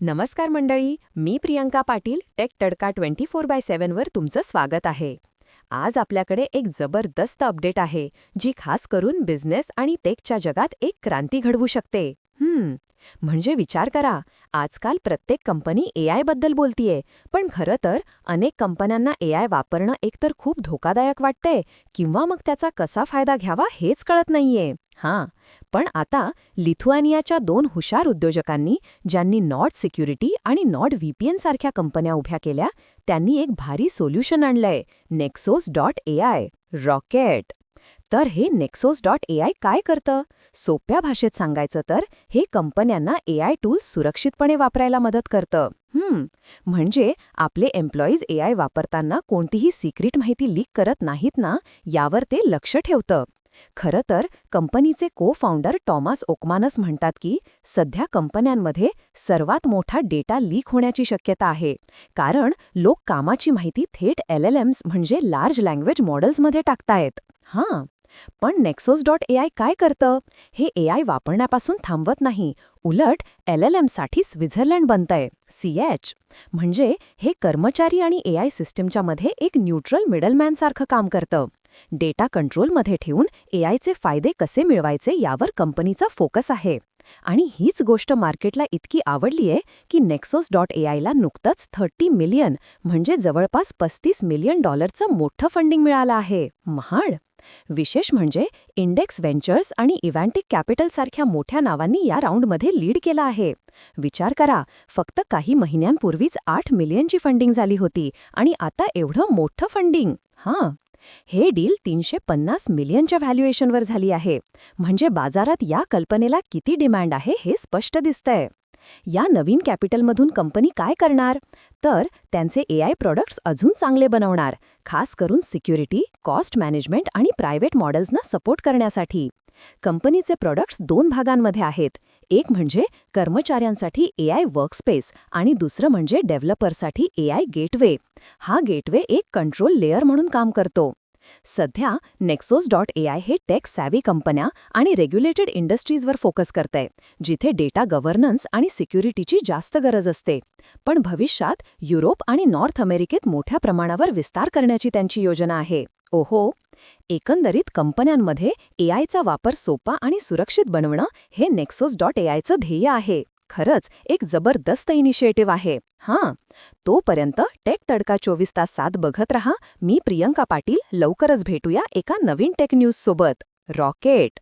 नमस्कार मंडळी मी Priyanka Patil Tech Tadka twenty four by सेव्हनवर तुमचं स्वागत आहे. आज आपल्याकडे एक जबरदस्त अपडेट आहे जी खास करून बिझनेस आणि टेकच्या जगात एक क्रांती घडवू शकते. हम्म म्हणजे विचार करा आजकाल प्रत्येक कंपनी ए बद्दल बोलतीये पण खरं तर अनेक कंपन्यांना ए आय वापरणं एकतर खूप धोकादायक वाटतंय किंवा मग त्याचा कसा फायदा घ्यावा हेच कळत नाहीये. हां पण आता लिथुआनियाच्या दोन हुशार उद्योजकांनी ज्यांनी नॉट सिक्युरिटी आणि नॉट व्हीपीएन सारख्या कंपन्या उभ्या केल्या त्यांनी एक भारी सोल्युशन आणलंय Nexos dot A I rocket. तर हे नेक्सोस डॉट ए आय काय करतं? सोप्या भाषेत सांगायचं तर हे कंपन्यांना ए आय टूल सुरक्षितपणे वापरायला मदत करतं. हम्म म्हणजे आपले एम्प्लॉईज ए आय वापरताना कोणतीही सिक्रेट माहिती लीक करत नाहीत ना यावर ते लक्ष ठेवतं. खरं तर कंपनीचे को फाउंडर टॉमस ओकमानस म्हणतात की सध्या कंपन्यांमध्ये सर्वात मोठा डेटा लीक होण्याची शक्यता आहे. कारण लोक कामाची माहिती थेट एल एल एम्स म्हणजे लार्ज लँग्वेज मॉडेल्समध्ये टाकतायत. हां. पण नेक्सोस डॉट ए आय काय करतं? हे ए आय वापरण्यापासून थांबवत नाही. उलट एल एल एमसाठी स्वित्झर्लंड बनतंय. C H. म्हणजे हे कर्मचारी आणि ए आय सिस्टीमच्या मध्ये एक न्यूट्रल मिडलमॅनसारखं काम करतं. डेटा कंट्रोलमध्ये ठेवून एआयचे फायदे कसे मिळवायचे यावर कंपनीचा फोकस आहे. आणि हीच गोष्ट मार्केटला इतकी आवडलीये की नेक्सोस डॉट एआयला नुकतंच थर्टी मिलियन म्हणजे जवळपास पस्तीस मिलियन डॉलरचं मोठं फंडिंग मिळालं आहे. महाड! विशेष म्हणजे इंडेक्स व्हेंचर्स आणि इव्हॅन्टिक कॅपिटलसारख्या मोठ्या नावांनी या राऊंडमध्ये लीड केला आहे. विचार करा फक्त काही महिन्यांपूर्वीच आठ मिलियनची फंडिंग झाली होती आणि आता एवढं मोठं फंडिंग. हां. हे डील तीनशे पन्नास मिलियनच्या व्हॅल्युएशनवर झाली आहे. म्हणजे बाजारात या कल्पनेला किती डिमांड आहे हे स्पष्ट दिसतंय. या नवीन कॅपिटलमधून कंपनी काय करणार? तर त्यांचे ए आय प्रॉडक्ट्स अजून चांगले बनवणार खास करून सिक्युरिटी कॉस्ट मॅनेजमेंट आणि प्रायव्हेट मॉडेल्सना सपोर्ट करण्यासाठी. कंपनीचे प्रॉडक्ट्स दोन भागांमध्ये आहेत. एक म्हणजे कर्मचाऱ्यांसाठी ए आय वर्कस्पेस आणि दुसरं म्हणजे डेव्हलपरसाठी ए आय गेटवे. हा गेटवे एक कंट्रोल लेअर म्हणून काम करतो. सध्या नेक्सोस डॉट ए आय हे टेक सॅव्ही कंपन्या आणि रेग्युलेटेड इंडस्ट्रीजवर फोकस करतंय जिथे डेटा गव्हर्नन्स आणि सिक्युरिटीची जास्त गरज असते. पण भविष्यात युरोप आणि नॉर्थ अमेरिकेत मोठ्या प्रमाणावर विस्तार करण्याची त्यांची योजना आहे. ओहो! एकंदरीत कंपन्यांमध्ये एआयचा वापर सोपा आणि सुरक्षित बनवणं हे नेक्सोस डॉट एआयचं ध्येय आहे. खरंच एक जबरदस्त इनिशिएटिव्ह आहे. हां तोपर्यंत टेक तडका चोवीस तास सात बघत रहा. मी प्रियंका पाटील लवकरच भेटूया एका नवीन टेक न्यूज सोबत रॉकेट!